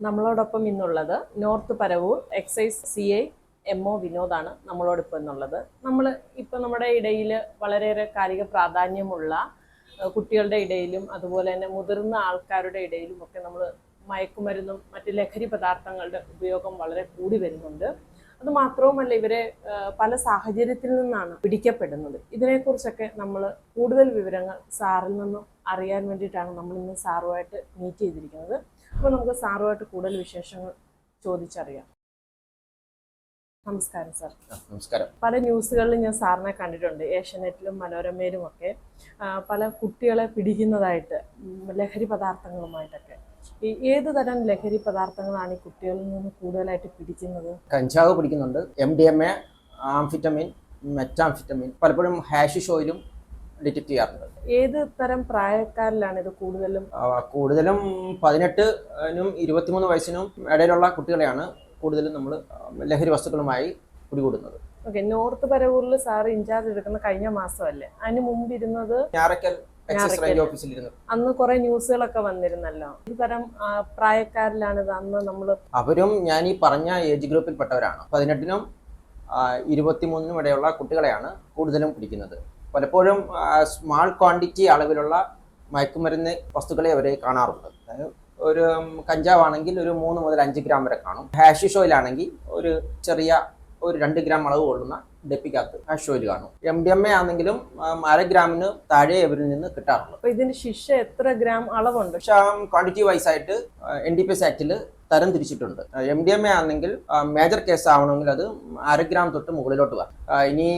നമ്മളോടൊപ്പം ഇന്നുള്ളത് north Paravur excise C I M O വിനോദാണ് നമ്മളോടൊപ്പം എന്നുള്ളത് നമ്മൾ ഇപ്പം നമ്മുടെ ഇടയിൽ വളരെയേറെ കാലിക പ്രാധാന്യമുള്ള കുട്ടികളുടെ ഇടയിലും അതുപോലെ തന്നെ മുതിർന്ന ആൾക്കാരുടെ ഇടയിലും ഒക്കെ നമ്മൾ മയക്കുമരുന്നും മറ്റ് ലഹരി പദാർത്ഥങ്ങളുടെ ഉപയോഗം വളരെ കൂടി വരുന്നുണ്ട്. അത് മാത്രവുമല്ല ഇവരെ പല സാഹചര്യത്തിൽ നിന്നാണ് പിടിക്കപ്പെടുന്നത്. ഇതിനെക്കുറിച്ചൊക്കെ നമ്മൾ കൂടുതൽ വിവരങ്ങൾ സാറിൽ നിന്നും അറിയാൻ വേണ്ടിയിട്ടാണ് നമ്മൾ ഇന്ന് സാറുമായിട്ട് മീറ്റ് ചെയ്തിരിക്കുന്നത്. അപ്പോൾ നമുക്ക് സാറുമായിട്ട് കൂടുതൽ വിശേഷങ്ങൾ ചോദിച്ചറിയാം. നമസ്കാരം സാർ. നമസ്കാരം. പല ന്യൂസുകളിലും ഞാൻ സാറിനെ കണ്ടിട്ടുണ്ട് ഏഷ്യനെറ്റിലും മനോരമയിലും ഒക്കെ പല കുട്ടികളെ പിടിക്കുന്നതായിട്ട് ലഹരി പദാർത്ഥങ്ങളുമായിട്ടൊക്കെ. ഈ ഏത് തരം ലഹരി പദാർത്ഥങ്ങളാണ് ഈ കുട്ടികളിൽ നിന്ന് കൂടുതലായിട്ട് പിടിക്കുന്നത്? കഞ്ചാവ് പിടിക്കുന്നുണ്ട് M D M A amphetamine methamphetamine പലപ്പോഴും ഹാഷിഷ് ഓയിലും ഡിറ്റക്ട് ചെയ്യാറുണ്ട്. ഏത് തരം പ്രായക്കാരിലാണ് ഇത് കൂടുതലും? കൂടുതലും പതിനെട്ടിനും ഇരുപത്തിമൂന്ന് വയസ്സിനും ഇടയിലുള്ള കുട്ടികളെയാണ് കൂടുതലും നമ്മൾ ലഹരി വസ്തുക്കളുമായി പിടികൂടുന്നത് ഓക്കെ നോർത്ത് പരവൂരിൽ സാർ ഇൻചാർജ് എടുക്കുന്ന കഴിഞ്ഞ മാസമല്ലേ? അതിന് മുമ്പ് ഇരുന്നത് ഞാറക്കൽ എക്സൈസ് റേഞ്ച് അന്ന് കുറെ ന്യൂസുകളൊക്കെ വന്നിരുന്നല്ലോ. ഈ തരം പ്രായക്കാരിലാണ് ഇത് അന്ന് നമ്മൾ അവരും ഞാൻ ഈ പറഞ്ഞ ഏജ് ഗ്രൂപ്പിൽപ്പെട്ടവരാണ്. പതിനെട്ടിനും ഇരുപത്തിമൂന്നിനും ഇടയുള്ള കുട്ടികളെയാണ് കൂടുതലും പിടിക്കുന്നത് പലപ്പോഴും സ്മാൾ ക്വാണ്ടിറ്റി അളവിലുള്ള മയക്കുമരുന്ന് വസ്തുക്കളെ അവരെ കാണാറുണ്ട്. അതായത് ഒരു കഞ്ചാവാണെങ്കിൽ ഒരു മൂന്ന് മുതൽ അഞ്ച് ഗ്രാം വരെ കാണും. ഹാഷിഷ് ഓയിലാണെങ്കിൽ ഒരു ചെറിയ ഒരു രണ്ട് ഗ്രാം അളവ് കൊള്ളുന്ന ഡെപ്പിക്കകത്ത് ഹാഷ് ഓയിൽ കാണും. എം ഡി എം എ ആണെങ്കിലും അര ഗ്രാമിന് താഴെ ഇവരിൽ നിന്ന് കിട്ടാറുള്ളത് അപ്പൊ ഇതിന്റെ ശിക്ഷ എത്ര ഗ്രാം അളവുണ്ട്? ക്വാണ്ടിറ്റി വൈസ് ആയിട്ട് എൻ ഡി പി എസ് ആക്ടിൽ തരം തിരിച്ചിട്ടുണ്ട്. എം ഡി എം എ ആണെങ്കിൽ മേജർ കേസ് ആവണമെങ്കിൽ അത് അര ഗ്രാം തൊട്ട് മുകളിലോട്ട് വരാം ഇനി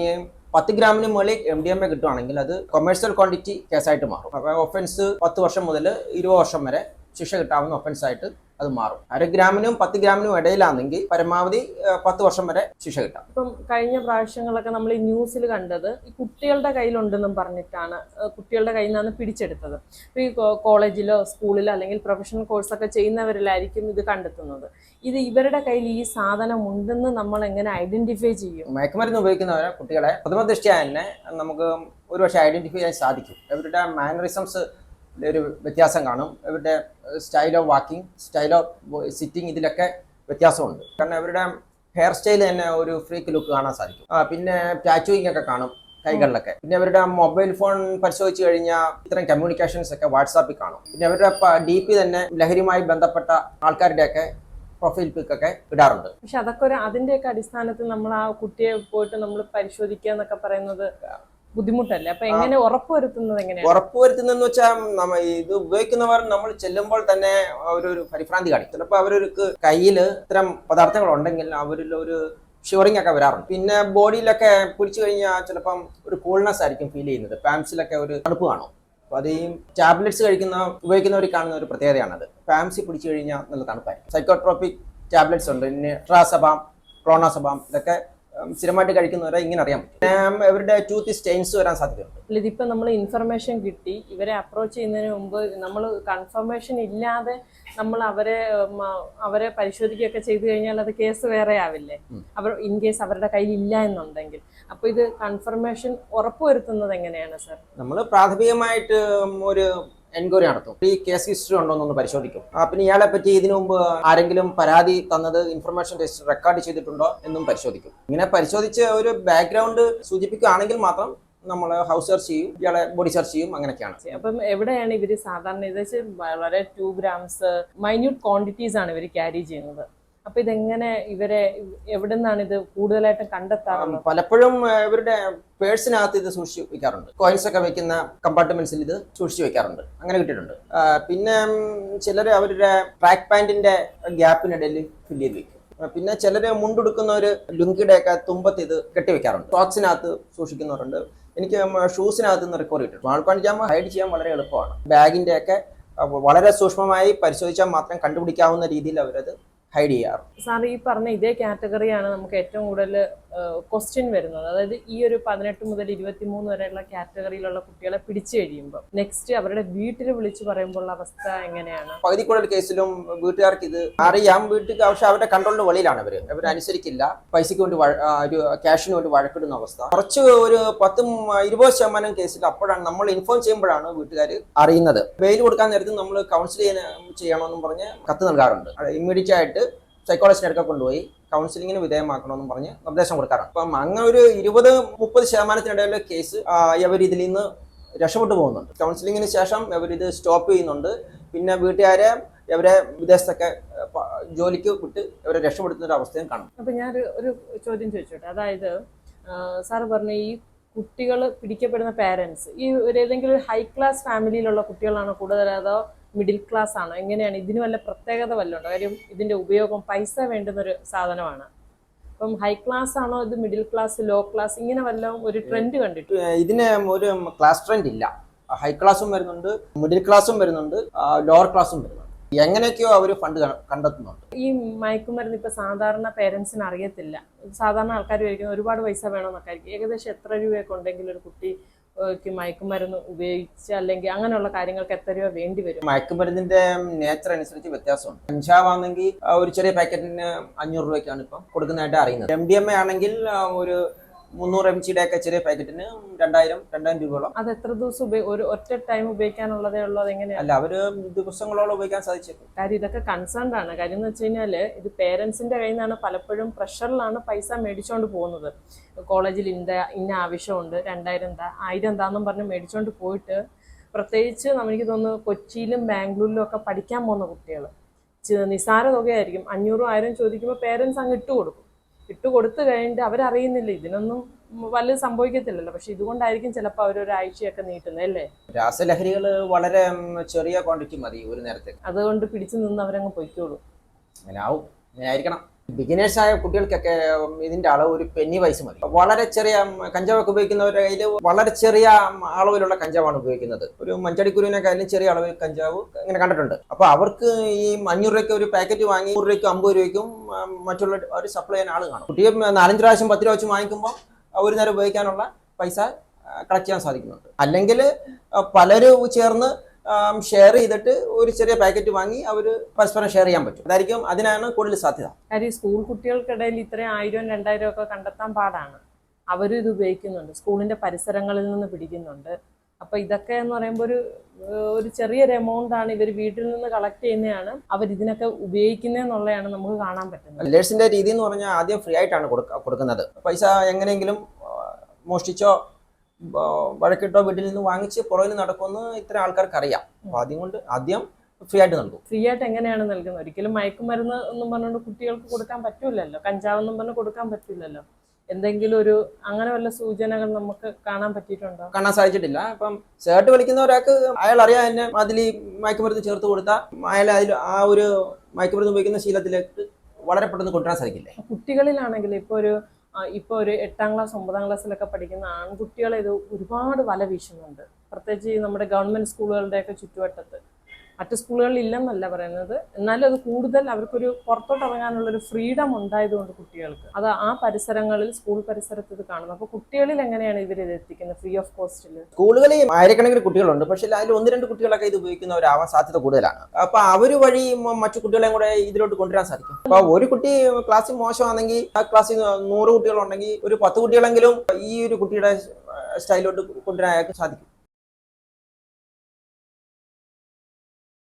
പത്ത് ഗ്രാമിന് മുകളിൽ എം ഡി എം എ കിട്ടുവാണെങ്കിൽ അത് കൊമേഴ്സ്യൽ ക്വാണ്ടിറ്റി കേസായിട്ട് മാറും. ഒഫൻസ് പത്ത് വർഷം മുതൽ ഇരുപത് വർഷം വരെ ശിക്ഷ കിട്ടാവുന്ന ഒഫൻസ് ആയിട്ട് അത് മാറും. അര ഗ്രാമിനും പത്ത് ഗ്രാമിനും ഇടയിലാണെങ്കിൽ പരമാവധി പത്ത് വർഷം വരെ ശിക്ഷ കിട്ടാം. ഇപ്പം കഴിഞ്ഞ പ്രാവശ്യങ്ങളൊക്കെ നമ്മൾ ഈ ന്യൂസിൽ കണ്ടത് ഈ കുട്ടികളുടെ കയ്യിലുണ്ടെന്നും പറഞ്ഞിട്ടാണ് കുട്ടികളുടെ കയ്യിൽ നിന്നാണ് പിടിച്ചെടുത്തത്. ഈ കോളേജിലോ സ്കൂളിലോ അല്ലെങ്കിൽ പ്രൊഫഷണൽ കോഴ്സൊക്കെ ചെയ്യുന്നവരിലായിരിക്കും ഇത് കണ്ടെത്തുന്നത്. ഇത് ഇവരുടെ കയ്യിൽ ഈ സാധനം ഉണ്ടെന്ന് നമ്മൾ എങ്ങനെ ഐഡന്റിഫൈ ചെയ്യും? മയക്കുമരുന്ന് ഉപയോഗിക്കുന്നവരെ കുട്ടികളെ പ്രഥമ ദൃഷ്ടിയ തന്നെ നമുക്ക് ഒരുപക്ഷെ ഐഡന്റിഫൈ ചെയ്യാൻ സാധിക്കും. അവരുടെ മാനറിസംസ് ഒരു വ്യത്യാസം കാണും. ഇവരുടെ style of walking style of sitting ഇതിലൊക്കെ വ്യത്യാസമുണ്ട്. കാരണം ഇവരുടെ ഹെയർ സ്റ്റൈൽ തന്നെ ഒരു ഫ്രീക്ക് ലുക്ക് കാണാൻ സാധിക്കും. ആ, പിന്നെ ടാറ്റൂയിങ് ഒക്കെ കാണും കൈകളിലൊക്കെ. പിന്നെ അവരുടെ മൊബൈൽ ഫോൺ പരിശോധിച്ച് കഴിഞ്ഞാൽ ഇത്തരം കമ്മ്യൂണിക്കേഷൻസ് ഒക്കെ വാട്സാപ്പിൽ കാണും. പിന്നെ അവരുടെ ഡി പി തന്നെ ലഹരിയുമായി ബന്ധപ്പെട്ട ആൾക്കാരുടെയൊക്കെ പ്രൊഫൈൽ പിക്ക് ഒക്കെ ഇടാറുണ്ട്. പക്ഷെ അതൊക്കെ ഒരു അതിന്റെയൊക്കെ അടിസ്ഥാനത്തിൽ നമ്മൾ ആ കുട്ടിയെ പോയിട്ട് നമ്മൾ പരിശോധിക്കുക എന്നൊക്കെ പറയുന്നത് ബുദ്ധിമുട്ടല്ലേ? അപ്പൊ എങ്ങനെ ഉറപ്പുവരുത്തുന്നത് എങ്ങനെയാണ്? ഉറപ്പുവരുത്തുന്നതെന്ന് വെച്ചാൽ നമ്മ ഇത് ഉപയോഗിക്കുന്നവർ നമ്മൾ ചെല്ലുമ്പോൾ തന്നെ അവരൊരു പരിഭ്രാന്തി കാണിക്കും. ചിലപ്പോൾ അവരൊരു കയ്യിൽ ഇത്തരം പദാർത്ഥങ്ങൾ ഉണ്ടെങ്കിൽ അവരിൽ ഒരു ഷിവറിംഗ് ഒക്കെ വരാറുണ്ട്. പിന്നെ ബോഡിയിലൊക്കെ പിടിച്ചു കഴിഞ്ഞാൽ ചിലപ്പം ഒരു കൂൾനെസ് ആയിരിക്കും ഫീൽ ചെയ്യുന്നത്. പാംസിലൊക്കെ ഒരു തണുപ്പ് കാണും. അപ്പോൾ അത് ഈ ടാബ്ലറ്റ്സ് കഴിക്കുന്ന ഉപയോഗിക്കുന്നവർ കാണുന്ന ഒരു പ്രത്യേകതയാണത്. പാംസി പിടിച്ചു കഴിഞ്ഞാൽ നല്ല തണുപ്പായിരിക്കും. സൈക്കോട്രോപ്പിക് ടാബ്ലറ്റ്സ് ഉണ്ട്. പിന്നെ ട്രാസബാം ക്രോണോസബാം ഇതൊക്കെ സ്ഥിരമായിട്ട് കഴിക്കുന്നവരെ ഇങ്ങനെ അറിയാം പറ്റും. ഇവരുടെ ടൂത്ത് സ്റ്റെയിൻസ് വരാൻ സാധ്യതയുണ്ട്. ഇതിപ്പോ നമ്മൾ ഇൻഫർമേഷൻ കിട്ടി ഇവരെ അപ്രോച്ച് ചെയ്യുന്നതിന് മുമ്പ് നമ്മൾ കൺഫർമേഷൻ ഇല്ലാതെ നമ്മൾ അവരെ അവരെ പരിശോധിക്കുകയൊക്കെ ചെയ്തു കഴിഞ്ഞാൽ അത് കേസ് വേറെ ആവില്ലേ? അവർ ഇൻ കേസ് അവരുടെ കയ്യിൽ ഇല്ല എന്നുണ്ടെങ്കിൽ. അപ്പൊ ഇത് കൺഫർമേഷൻ ഉറപ്പുവരുത്തുന്നത് എങ്ങനെയാണ് സർ നമ്മൾ പ്രാഥമികമായിട്ട് ഒരു എൻക്വയറി നടത്തും. ഈ കേസ് ഹിസ്റ്ററി ഉണ്ടോ എന്നൊന്ന് പരിശോധിക്കും പിന്നെ ഇയാളെ പറ്റി ഇതിനു മുമ്പ് ആരെങ്കിലും പരാതി തന്നത് ഇൻഫർമേഷൻ രജിസ്റ്റർ റെക്കോർഡ് ചെയ്തിട്ടുണ്ടോ എന്നും പരിശോധിക്കും. ഇങ്ങനെ പരിശോധിച്ച് ഒരു ബാക്ക്ഗ്രൗണ്ട് സൂചിപ്പിക്കുകയാണെങ്കിൽ മാത്രം നമ്മൾ ഹൗസ് സെർച്ച് ചെയ്യും ഇയാളെ ബോഡി സെർച്ച് ചെയ്യും അങ്ങനെയൊക്കെയാണ്. അപ്പം എവിടെയാണ് ഇവർ സാധാരണ ഇത് വളരെ ടു ഗ്രാംസ് മൈന്യൂട്ട് ക്വാണ്ടിറ്റീസ് ആണ് ഇവർ ക്യാരി ചെയ്യുന്നത്. അപ്പൊ ഇതെങ്ങനെ ഇവരെ എവിടെ നിന്നാണ് ഇത് കൂടുതലായിട്ട് കണ്ടെത്താറുള്ളത്? പലപ്പോഴും ഇവരുടെ പേഴ്സിനകത്ത് ഇത് സൂക്ഷിച്ച് വെക്കാറുണ്ട്. കോയിൻസ് ഒക്കെ വെക്കുന്ന കമ്പാർട്ട്മെന്റ്സിൽ ഇത് സൂക്ഷിച്ച് വെക്കാറുണ്ട്. അങ്ങനെ കിട്ടിയിട്ടുണ്ട്. പിന്നെ ചിലർ അവരുടെ ട്രാക്ക് പാന്റിന്റെ ഗ്യാപ്പിനിടയിൽ ഫില്ല് ചെയ്ത് വെക്കും. പിന്നെ ചിലർ മുണ്ടെടുക്കുന്നവർ ലുങ്കിയുടെ ഒക്കെ തുമ്പത്ത് ഇത് കെട്ടിവെക്കാറുണ്ട് സോക്സിനകത്ത് സൂക്ഷിക്കുന്നവരുണ്ട്. എനിക്ക് ഷൂസിനകത്ത് നിന്ന് റിക്കവർ കിട്ടും ക്വാണ്ടിറ്റി ഹൈഡ് ചെയ്യാൻ വളരെ എളുപ്പമാണ്. ബാഗിന്റെ ഒക്കെ വളരെ സൂക്ഷ്മമായി പരിശോധിച്ചാൽ മാത്രം കണ്ടുപിടിക്കാവുന്ന രീതിയിൽ അവരത് ഹൈഡ് ചെയ്യാറ്. സാർ ഈ പറഞ്ഞ ഇതേ കാറ്റഗറിയാണ് നമുക്ക് ഏറ്റവും കൂടുതൽ ക്വസ്റ്റ്യൻ വരുന്നത്. അതായത് ഈ ഒരു പതിനെട്ട് മുതൽ ഇരുപത്തി മൂന്ന് വരെയുള്ള കാറ്റഗറിയിലുള്ള കുട്ടികളെ പിടിച്ചു കഴിയുമ്പോൾ നെക്സ്റ്റ് അവരുടെ വീട്ടിൽ വിളിച്ചു പറയുമ്പോൾ അവസ്ഥ എങ്ങനെയാണ്? പകുതി കൂടുതൽ കേസിലും വീട്ടുകാർക്ക് ഇത് അറിയാം വീട്ടിൽ പക്ഷെ അവരുടെ കൺട്രോളിന്റെ വെളിയിലാണ് അവർ. അവർ അനുസരിക്കില്ല. പൈസയ്ക്ക് വേണ്ടി ഒരു ക്യാഷിന് വേണ്ടി വഴക്കിടുന്ന അവസ്ഥ. കുറച്ച് ഒരു പത്തും ഇരുപത് ശതമാനം കേസിൽ അപ്പോഴാണ് നമ്മൾ ഇൻഫോം ചെയ്യുമ്പോഴാണ് വീട്ടുകാർ അറിയുന്നത്. ബെയിൽ കൊടുക്കാൻ നേരത്ത് നമ്മൾ കൗൺസിൽ ചെയ്യണമെന്നും പറഞ്ഞ് കത്ത് നൽകാറുണ്ട്. ഇമ്മീഡിയറ്റ് ആയിട്ട് സൈക്കോളജിസ്റ്റിന്റെ അടുക്ക കൊണ്ടുപോയി കൗൺസിലിങ്ങിന് വിധേയമാക്കണമെന്നും പറഞ്ഞ് നിർദ്ദേശം കൊടുക്കാറ് അപ്പം അങ്ങനെ ഒരു ഇരുപത് മുപ്പത് ശതമാനത്തിനിടയിലെ കേസ് അവർ ഇതിൽ നിന്ന് രക്ഷപ്പെട്ടു പോകുന്നുണ്ട്. കൗൺസിലിങ്ങിന് ശേഷം അവർ ഇവരിത് സ്റ്റോപ്പ് ചെയ്യുന്നുണ്ട്. പിന്നെ വീട്ടുകാരെ ഇവരെ വിദേശത്തൊക്കെ ജോലിക്ക് വിട്ട് ഇവരെ രക്ഷപ്പെടുത്തുന്ന ഒരു അവസ്ഥയും കാണും. അപ്പം ഞാൻ ഒരു ചോദ്യം ചോദിച്ചോട്ടെ? അതായത് സാർ പറഞ്ഞ ഈ കുട്ടികൾ പിടിക്കപ്പെടുന്ന പേരൻസ് ഈ ഒരു ഏതെങ്കിലും ഹൈ ക്ലാസ് ഫാമിലിയിലുള്ള കുട്ടികളാണോ കൂടുതൽ മിഡിൽ ക്ലാസ് ആണോ? എങ്ങനെയാണ്? ഇതിന് വല്ല പ്രത്യേകത വല്ലതുണ്ടോ? കാര്യം ഇതിന്റെ ഉപയോഗം പൈസ വേണ്ടുന്ന ഒരു സാധനമാണ്. അപ്പം ഹൈ ക്ലാസ് ആണോ? ഇത് മിഡിൽ ക്ലാസ് ലോ ക്ലാസ് ഇങ്ങനെ വല്ല ഒരു ട്രെൻഡ് കണ്ടിട്ട്. ഇതിന് ഒരു ക്ലാസ് ട്രെൻഡ് ഇല്ല. ഹൈ ക്ലാസും വരുന്നുണ്ട് മിഡിൽ ക്ലാസും വരുന്നുണ്ട് ലോവർ ക്ലാസും വരുന്നുണ്ട്. എങ്ങനെയൊക്കെയോ അവർ ഫണ്ട് കണ്ടെത്തുന്നുണ്ട്. ഈ മയക്കുമരുന്ന് ഇപ്പൊ സാധാരണ പേരൻസിന് അറിയത്തില്ല. സാധാരണ ആൾക്കാർ ആയിരിക്കും ഒരുപാട് പൈസ വേണമെന്നൊക്കെ ആയിരിക്കും. ഏകദേശം എത്ര രൂപയൊക്കെ ഉണ്ടെങ്കിൽ ഒരു കുട്ടി മയക്കുമരുന്ന് ഉപയോഗിച്ച് അല്ലെങ്കിൽ അങ്ങനെയുള്ള കാര്യങ്ങൾക്ക് എത്ര രൂപ വേണ്ടി വരും. മയക്കുമരുന്നിന്റെ നേച്ചർ അനുസരിച്ച് വ്യത്യാസമുണ്ട്. കഞ്ചാവാണെങ്കിൽ ഒരു ചെറിയ പാക്കറ്റിന് അഞ്ഞൂറ് രൂപയ്ക്കാണ് ഇപ്പം കൊടുക്കുന്നതായിട്ട് അറിയുന്നത്. എം ഡി എം എ ആണെങ്കിൽ ഒരു മുന്നൂറ് എം ജിയുടെ ഒക്കെ ചെറിയ പാക്കറ്റിന് രണ്ടായിരം രണ്ടായിരം രൂപയോളം. അത് എത്ര ദിവസം ഒരു ഒറ്റ ടൈം ഉപയോഗിക്കാനുള്ളതേ ഉള്ളത് എങ്ങനെയാണ് അല്ല അവർ ദിവസങ്ങളോളം ഉപയോഗിക്കാൻ സാധിച്ചേക്കും. കാര്യം ഇതൊക്കെ കൺസേൺഡ് ആണ്. കാര്യം എന്ന് വെച്ച് കഴിഞ്ഞാൽ ഇത് പേരൻസിന്റെ കയ്യിൽ നിന്നാണ് പലപ്പോഴും പ്രഷറിലാണ് പൈസ മേടിച്ചോണ്ട് പോകുന്നത്. കോളേജിൽ ഇന്ത ഇന്ന ആവശ്യമുണ്ട് രണ്ടായിരം എന്താ ആയിരം എന്താന്നും പറഞ്ഞ് മേടിച്ചോണ്ട് പോയിട്ട് പ്രത്യേകിച്ച് നമുക്ക് തോന്നുന്നു കൊച്ചിയിലും ബാംഗ്ലൂരിലും ഒക്കെ പഠിക്കാൻ പോകുന്ന കുട്ടികൾ നിസാര തുകയായിരിക്കും. അഞ്ഞൂറും ആയിരം ചോദിക്കുമ്പോൾ പേരൻസ് അങ്ങ് ഇട്ട് കൊടുക്കും ഇട്ട് കൊടുത്തു കഴിഞ്ഞിട്ട് അവരറിയുന്നില്ല. ഇതിനൊന്നും വല്ലതും സംഭവിക്കത്തില്ലല്ലോ. പക്ഷെ ഇതുകൊണ്ടായിരിക്കും ചിലപ്പോൾ അവരൊരാഴ്ചയൊക്കെ നീട്ടുന്നത് അല്ലേ? രാസലഹരികൾ വളരെ ചെറിയ ക്വാണ്ടിറ്റി മതി ഒരു നേരത്തെ അതുകൊണ്ട് പിടിച്ചു നിന്ന് അവരങ്ങ് പൊയ്ക്കോളൂ. അങ്ങനെ ആവും. അങ്ങനെ ആയിരിക്കണം. ബിഗിനേഴ്സ് ആയ കുട്ടികൾക്കൊക്കെ ഇതിന്റെ അളവ് ഒരു പെന്നി വയസ്സ് മതി. വളരെ ചെറിയ കഞ്ചാവൊക്കെ ഉപയോഗിക്കുന്നവരുടെ കയ്യിൽ വളരെ ചെറിയ അളവിലുള്ള കഞ്ചാവാണ് ഉപയോഗിക്കുന്നത്. ഒരു മഞ്ചടിക്കുരുവിനെക്കാളും ചെറിയ അളവിൽ കഞ്ചാവ് ഇങ്ങനെ കണ്ടിട്ടുണ്ട്. അപ്പൊ അവർക്ക് ഈ അഞ്ഞൂറ് രൂപയ്ക്ക് ഒരു പാക്കറ്റ് വാങ്ങി നൂറ് രൂപയ്ക്കും അമ്പത് രൂപയ്ക്കും മറ്റുള്ള ഒരു സപ്ലൈ ചെയ്യാൻ ആൾ കാണും. കുട്ടിയെ നാലഞ്ച് പ്രാവശ്യം പത്ത് രൂപ വെച്ച് വാങ്ങിക്കുമ്പോൾ ഒരു നേരം ഉപയോഗിക്കാനുള്ള പൈസ കളക്ട് ചെയ്യാൻ സാധിക്കുന്നുണ്ട്. അല്ലെങ്കിൽ പലരും ചേർന്ന് ഷെയർ ചെയ്തിട്ട് ഒരു ചെറിയ പാക്കറ്റ് വാങ്ങി അവർ പരസ്പരം ഷെയർ ചെയ്യാൻ പറ്റും. അതായിരിക്കും അതിനാണ് കൂടുതൽ സാധ്യത. കാര്യം സ്കൂൾ കുട്ടികൾക്കിടയിൽ ഇത്രയും ആയിരം രണ്ടായിരം ഒക്കെ കണ്ടെത്താൻ പാടാണ്. അവരും ഇത് ഉപയോഗിക്കുന്നുണ്ട്. സ്കൂളിന്റെ പരിസരങ്ങളിൽ നിന്ന് പിടിക്കുന്നുണ്ട്. അപ്പൊ ഇതൊക്കെ എന്ന് പറയുമ്പോൾ ഒരു ഒരു ചെറിയൊരു എമൗണ്ട് ആണ് ഇവർ വീട്ടിൽ നിന്ന് കളക്ട് ചെയ്യുന്നതാണ്. അവർ ഇതിനൊക്കെ ഉപയോഗിക്കുന്നതെന്നുള്ളതാണ് നമുക്ക് കാണാൻ പറ്റുന്നത്. ലേഴ്സിന്റെ രീതി എന്ന് പറഞ്ഞാൽ ആദ്യം ഫ്രീ ആയിട്ടാണ് കൊടുക്കുന്നത്. പൈസ എങ്ങനെയെങ്കിലും മോഷ്ടിച്ചോ വഴക്കിട്ടോ വീട്ടിൽ നിന്ന് വാങ്ങിച്ച് പുറകിൽ നടക്കുമെന്ന് ഇത്തരം ആൾക്കാർക്ക് അറിയാം അപ്പൊ ആദ്യം കൊണ്ട് ആദ്യം ഫ്രീ ആയിട്ട് നൽകും. ഫ്രീ ആയിട്ട് എങ്ങനെയാണ് നൽകുന്നത്? ഒരിക്കലും മയക്കുമരുന്ന് എന്നും പറഞ്ഞുകൊണ്ട് കുട്ടികൾക്ക് കൊടുക്കാൻ പറ്റൂലല്ലോ? കഞ്ചാവെന്നും പറഞ്ഞ് കൊടുക്കാൻ പറ്റില്ലല്ലോ എന്തെങ്കിലും ഒരു അങ്ങനെ വല്ല സൂചനകൾ നമുക്ക് കാണാൻ പറ്റിയിട്ടുണ്ടോ? കാണാൻ സാധിച്ചിട്ടില്ല. അപ്പം ഷേർട്ട് വലിക്കുന്ന ഒരാൾക്ക് അയാൾ അറിയാൻ തന്നെ അതിൽ മയക്കുമരുന്ന് ചേർത്ത് കൊടുത്താൽ അയാൾ അതിൽ ആ ഒരു മയക്കുമരുന്ന് ഉപയോഗിക്കുന്ന ശീലത്തിലേക്ക് വളരെ പെട്ടെന്ന് കൊണ്ടുവരാൻ സാധിക്കില്ലേ? കുട്ടികളിലാണെങ്കിൽ ഇപ്പോൾ ഒരു ഇപ്പോൾ ഒരു എട്ടാം ക്ലാസ് ഒമ്പതാം ക്ലാസ്സിലൊക്കെ പഠിക്കുന്ന ആൺകുട്ടികളെ ഇത് ഒരുപാട് വല വീശുന്നുണ്ട്. പ്രത്യേകിച്ച് നമ്മുടെ ഗവൺമെന്റ് സ്കൂളുകളുടെയൊക്കെ ചുറ്റുവട്ടത്ത്. മറ്റു സ്കൂളുകളിൽ ഇല്ലെന്നല്ല പറയുന്നത്. എന്നാലും അത് കൂടുതൽ അവർക്കൊരു പുറത്തോട്ട് ഇറങ്ങാനുള്ള ഒരു ഫ്രീഡം ഉണ്ടായതുകൊണ്ട് കുട്ടികൾക്ക്. അത് ആ പരിസരങ്ങളിൽ സ്കൂൾ പരിസരത്ത് ഇത് കാണുന്നത് അപ്പോൾ കുട്ടികളിൽ എങ്ങനെയാണ് ഇവർ ഇത് എത്തിക്കുന്നത്? ഫ്രീ ഓഫ് കോസ്റ്റിൽ സ്കൂളുകളിൽ ആയിരക്കണക്കിന് കുട്ടികളുണ്ട്. പക്ഷേ അതിൽ ഒന്ന് രണ്ട് കുട്ടികളൊക്കെ ഇത് ഉപയോഗിക്കുന്നവരാവാൻ സാധ്യത കൂടുതലാണ്. അപ്പൊ അവർ വഴി മറ്റു കുട്ടികളെയും കൂടെ ഇതിലോട്ട് കൊണ്ടുവരാൻ സാധിക്കും. അപ്പൊ ഒരു കുട്ടി ക്ലാസ്സിൽ മോശമാണെങ്കിൽ ആ ക്ലാസ്സിൽ നൂറ് കുട്ടികളുണ്ടെങ്കിൽ ഒരു പത്ത് കുട്ടികളെങ്കിലും ഈ ഒരു കുട്ടിയുടെ സ്റ്റൈലോട്ട് കൊണ്ടുവരാൻ സാധിക്കും.